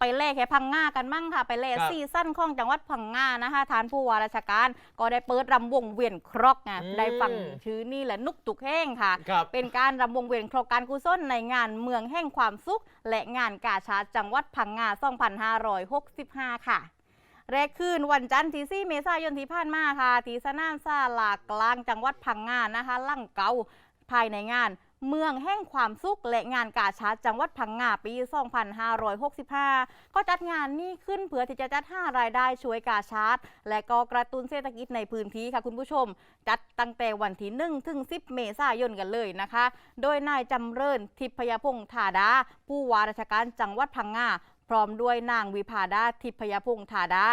ไปเล่แค่พังงากันมั่งค่ะ ไปเล่ครับซีซั่นของจังหวัดพังงานะคะฐานผู้ว่าราชการก็ได้เปิดรำวงเวียนครกไงอืม ได้ฟังชื่อนี่แหละนุกตุกแห้งค่ะ ครับ เป็นการรำวงเวียนครกการกุศลในงานเมืองแห่งความสุข และงานกาชาดจังหวัดพังงา 2565 ค่ะ แรกคืนวันจันทร์ที่4เมษายนที่ผ่านมาค่ะ ที่สนามซาลากลางจังหวัดพังงานะคะ ลั่งเกาภายในงาน เมืองแห่งความสุขและงานกาชาดจังหวัดพังงาปี 2565 ก็จัดงานนี้ขึ้นเพื่อที่จะจัดหารายได้ช่วยกาชาดและก็กระตุ้นเศรษฐกิจในพื้นที่ค่ะคุณผู้ชม จัดตั้งแต่วันที่1ถึง 10 เมษายนกันเลยนะคะ โดยนายจำเริญทิพยพงษ์ธาดา ผู้ว่าราชการจังหวัดพังงาพร้อมด้วยนางวิภาดาทิพยพงษ์ธาดา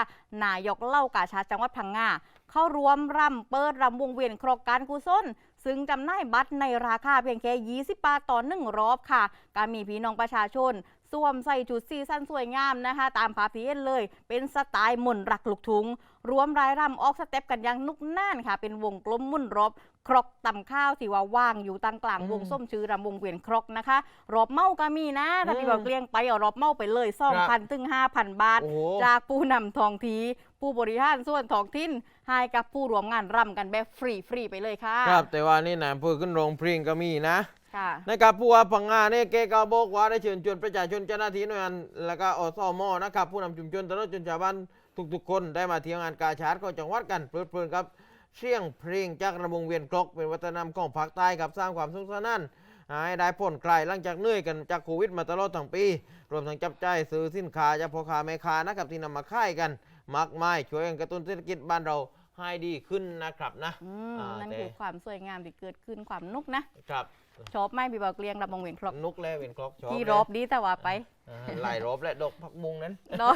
นายกเล่ากาชาดจังหวัดพังงาเข้าร่วมรำเปิดรำวงเวียนโครงการกุศล ซึ่งจำหน่ายบัตรในราคาเพียงแค่ 20 บาทต่อหนึ่งรอบค่ะ การมีพี่น้องประชาชน สวมใส่ชุดสีสันสวยงามนะคะ ตามภาพที่เห็นเลย เป็นสไตล์มนต์รักลูกทุงรวมรายรำออกสเต็ปกันอย่างนุกน่านค่ะ เป็นวงกลมมุ่นรอบครกตำข้าวที่ว่าว่างอยู่ตางกลางอืมวงส้มชื่อรำวงเวียนครกนะคะ รอบเมาก็มีนะถ้าพี่อืมบอกเกลี้ยงไปเอารอบเมาไปเลย2,000ถึง5,000บาทโอ้โหจากผู้นำทองที ผู้บริหารส่วนท้องถิ่นให้กับผู้ร่วมงานรำกันแบบฟรีฟรีๆไปเลยค่ะ ครับแต่ว่านี่นายอำเภอขึ้นโรงเพลงก็มีนะค่ะ นะครับผู้ว่าพังงาเนี่ยเกกาบอกว่าได้เชิญชวนประชาชนเจ้าหน้าที่หน่วยงานแล้วก็อสมนะครับผู้นำชุมชนตลอดจนชาวบ้านทุกๆ คนได้มาเที่ยวงานกาชาดของจังหวัดกันเพลิดเพลินครับเสียงเพลงจากระวงเวียนครกเป็นวัฒนธรรมของภาคใต้ครับสร้างความสนุกสนานให้ได้ผ่อนคลายหลังจากเหนื่อยกันจากโควิดมาตลอดทั้งปี รวมทั้งจับจ่ายซื้อสินค้าจากพ่อค้าแม่ค้านะครับที่นำมาขายกันมากมายช่วยกันกระตุ้นเศรษฐกิจบ้านเรา ให้ดีขึ้นนะครับนะอืมอ่านั่นแต่คือความสวยงามที่เกิดขึ้นความนุกนะครับชอบไหมพี่บอกเกลี้ยงรำวงเวียนครกนุกแล้วเวียนครกชอบที่เลยรอบดีแต่ว่าไป อ่าหลายรอบและดอกผักมุงนั้นดอก